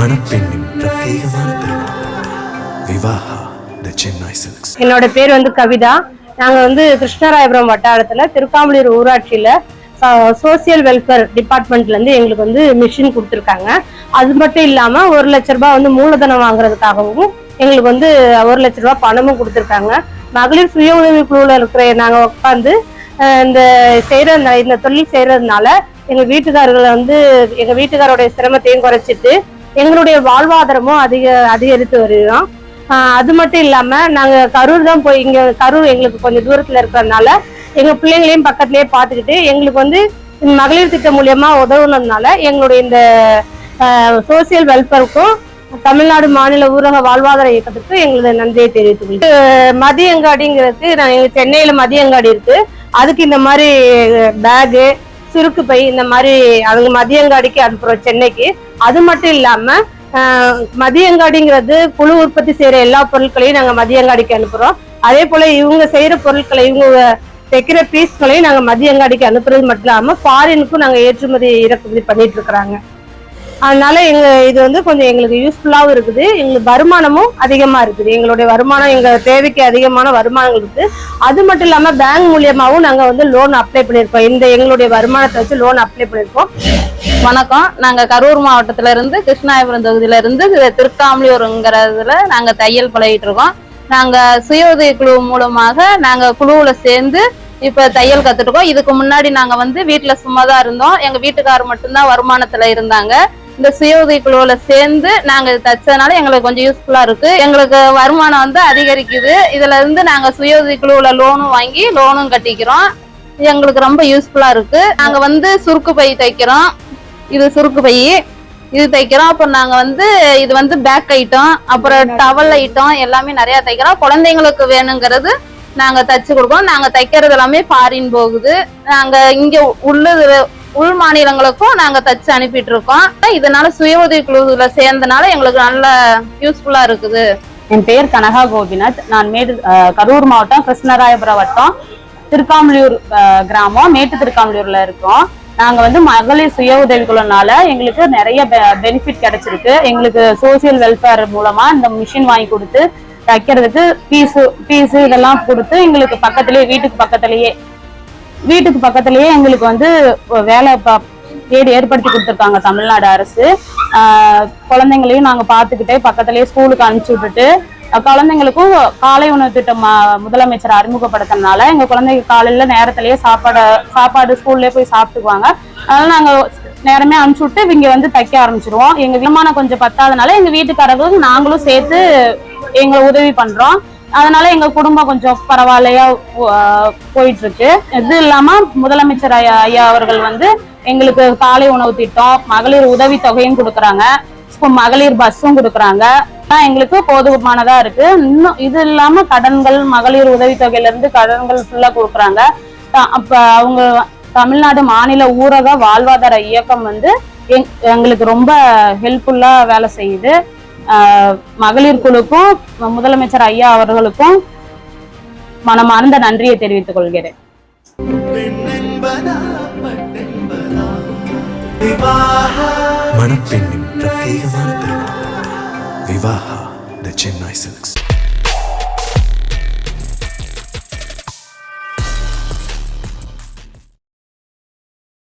மணப்பெண்ணின் பிரத்யேகமான விவாஹா த சென்னை சில்க்ஸ் என்னோட பேர் வந்து கவிதா. நாங்க வந்து கிருஷ்ணராயபுரம் வட்டாரத்துல திருக்காமலூர் ஊராட்சியில சோசியல் வெல்ஃபேர் டிபார்ட்மெண்ட்ல இருந்து எங்களுக்கு வந்து மிஷின் கொடுத்துருக்காங்க. அது மட்டும் இல்லாம ஒரு லட்ச ரூபாய் வந்து மூலதனம் வாங்குறதுக்காகவும் எங்களுக்கு வந்து ஒரு லட்ச ரூபாய் பணமும் கொடுத்துருக்காங்க. மகளிர் சுய உதவி குழுவில் இருக்கிற நாங்க உட்காந்து இந்த செய்யற இந்த தொழில் செய்யறதுனால எங்க வீட்டுக்காரர்களை வந்து எங்க வீட்டுக்காரோடைய சிரமத்தையும் குறைச்சிட்டு எங்களுடைய வாழ்வாதாரமும் அதிக அதிகரித்து வருகிறோம். அது மட்டும் இல்லாம நாங்க கரூர் தான் போய் இங்க கரூர் எங்களுக்கு கொஞ்சம் தூரத்துல இருக்கிறதுனால எங்க பிள்ளைங்களையும் பக்கத்துலயே பார்த்துக்கிட்டு எங்களுக்கு வந்து மகளிர் திட்டம் மூலியமா உதவுனதுனால எங்களுடைய இந்த சோசியல் வெல்ஃபேருக்கும் தமிழ்நாடு மாநில ஊரக வாழ்வாதார இயக்கத்துக்கு எங்களது நன்றியை தெரிவித்துக் கொள்கிறேன் மதியங்காடிங்கிறதுக்கு நான் சென்னையில மதியங்காடி இருக்கு. அதுக்கு இந்த மாதிரி பேகு சுருக்கு பை இந்த மாதிரி அவங்க மதியங்காடிக்கு அனுப்புறோம் சென்னைக்கு. அது மட்டும் இல்லாம ஆஹ் மதியங்காடிங்கிறது குழு உற்பத்தி செய்யற எல்லா பொருட்களையும் நாங்க மதியங்காடிக்கு அனுப்புறோம். அதே போல இவங்க செய்யற பொருட்களை இவங்க தைக்கிற பீஸ்களையும் நாங்க மதியங்காடிக்கு அனுப்புறது மட்டும் இல்லாம ஃபாரினுக்கும் நாங்க ஏற்றுமதி இறக்குமதி பண்ணிட்டு இருக்கிறாங்க. அதனால எங்க இது வந்து கொஞ்சம் எங்களுக்கு யூஸ்ஃபுல்லாகவும் இருக்குது. எங்களுக்கு வருமானமும் அதிகமா இருக்குது. எங்களுடைய வருமானம் எங்க தேவைக்கு அதிகமான வருமானங்கள் இருக்கு அது மட்டும் இல்லாம பேங்க் மூலியமாகவும் நாங்க வந்து லோன் அப்ளை பண்ணிருக்கோம் இந்த எங்களுடைய வருமானத்தை வச்சு லோன் அப்ளை பண்ணிருக்கோம் வணக்கம். நாங்க கரூர் மாவட்டத்துல இருந்து கிருஷ்ணாயபுரம் தொகுதியில இருந்து திருக்காமலியூருங்கிறதுல நாங்க தையல் பழகிட்டு இருக்கோம். நாங்க சுய உதவி குழு மூலமாக நாங்க குழுவுல சேர்ந்து இப்ப தையல் கத்துட்டு இதுக்கு முன்னாடி நாங்க வந்து வீட்டுல சும்மா தான் இருந்தோம். எங்க வீட்டுக்காரர் மட்டும்தான் வருமானத்துல இருந்தாங்க. இந்த சுய உதவி குழுவுல சேர்ந்து நாங்க இது தச்சதுனால எங்களுக்கு கொஞ்சம் யூஸ்ஃபுல்லா இருக்கு. எங்களுக்கு வருமானம் வந்து அதிகரிக்குது. இதுல இருந்து நாங்க சுய உதவி குழுவுல லோனும் வாங்கி லோனும் கட்டிக்கிறோம். எங்களுக்கு ரொம்ப யூஸ்ஃபுல்லா இருக்கு. நாங்க வந்து சுருக்கு பை தைக்கிறோம். இது சுருக்கு பை. இது தைக்கிறோம். அப்புறம் நாங்க வந்து இது வந்து பேக் ஐட்டம் அப்புறம் டவல் ஐட்டம் எல்லாமே நிறைய தைக்கிறோம். குழந்தைங்களுக்கு வேணுங்கிறது நாங்க தச்சு கொடுக்கோம் நாங்க தைக்கிறது எல்லாமே ஃபாரின் போகுது. நாங்க இங்க உள்ள உள் மாநிலங்களுக்கும் நாங்க தச்சு அனுப்பிட்டு இருக்கோம் இதனால சுய உதவி குழுல சேர்ந்தனால எங்களுக்கு நல்ல யூஸ்ஃபுல்லா இருக்குது. என் பேர் கனகா கோபிநாத். நான் மேடு அஹ், கரூர் மாவட்டம் கிருஷ்ணராயபுரம் வட்டம். திருக்காமலியூர் அஹ், கிராமம். மேட்டு திருக்காமலியூர்ல இருக்கோம். நாங்க வந்து மகளிர் சுய உதவிக்குழுனால எங்களுக்கு நிறைய பெனிஃபிட் கிடைச்சிருக்கு. எங்களுக்கு சோசியல் வெல்ஃபேர் மூலமா இந்த மிஷின் வாங்கி கொடுத்து தைக்கிறதுக்கு பீஸு பீஸு இதெல்லாம் கொடுத்து எங்களுக்கு பக்கத்துலயே வீட்டுக்கு பக்கத்துலயே வீட்டுக்கு பக்கத்துலயே எங்களுக்கு வந்து வேலை ஏடு ஏற்படுத்தி கொடுத்துருக்காங்க தமிழ்நாடு அரசு. குழந்தைங்களையும் நாங்கள் பார்த்துக்கிட்டே பக்கத்துலயே ஸ்கூலுக்கு அனுப்பிச்சி விட்டுட்டு குழந்தைங்களுக்கும் காலை உணவு திட்டம் முதலமைச்சர் அறிமுகப்படுத்தினால எங்க குழந்தைங்க காலையில நேரத்திலேயே சாப்பாடு சாப்பாடு ஸ்கூல்லே போய் சாப்பிட்டுக்குவாங்க. அதனால நாங்க நேரமே அனுப்பிச்சு விட்டு இங்க வந்து தைக்க ஆரம்பிச்சிருவோம். எங்க விமானம் கொஞ்சம் பத்தாதனால எங்க வீட்டுக்காரர்களும் நாங்களும் சேர்த்து எங்களை உதவி பண்றோம். அதனால எங்க குடும்பம் கொஞ்சம் பரவாயில்லையா போயிட்டு இருக்கு இது இல்லாம முதலமைச்சர் ஐயா ஐயா அவர்கள் வந்து எங்களுக்கு காலை உணவு திட்டம் மகளிர் உதவி தொகையும் கொடுக்குறாங்க. மகளிர் பஸ்ஸும் கொடுக்குறாங்க. எங்களுக்கு போதுமானதா இருக்கு. இன்னும் இது இல்லாம கடன்கள் மகளிர் உதவி தொகையில இருந்து கடன்கள் ஃபுல்லா கொடுக்குறாங்க. அப்ப அவங்க தமிழ்நாடு மாநில ஊரக வாழ்வாதார இயக்கம் வந்து எங்- எங்களுக்கு ரொம்ப ஹெல்ப்ஃபுல்லா வேலை செய்யுது. மகளிர் குழுக்கும் முதலமைச்சர் ஐயா அவர்களுக்கும் மனமார்ந்த நன்றியை தெரிவித்துக் கொள்கிறேன். மணப்பெண்ணின் பிரத்யேகமான திருமணம் விவாஹா த சென்னை சில்க்ஸ்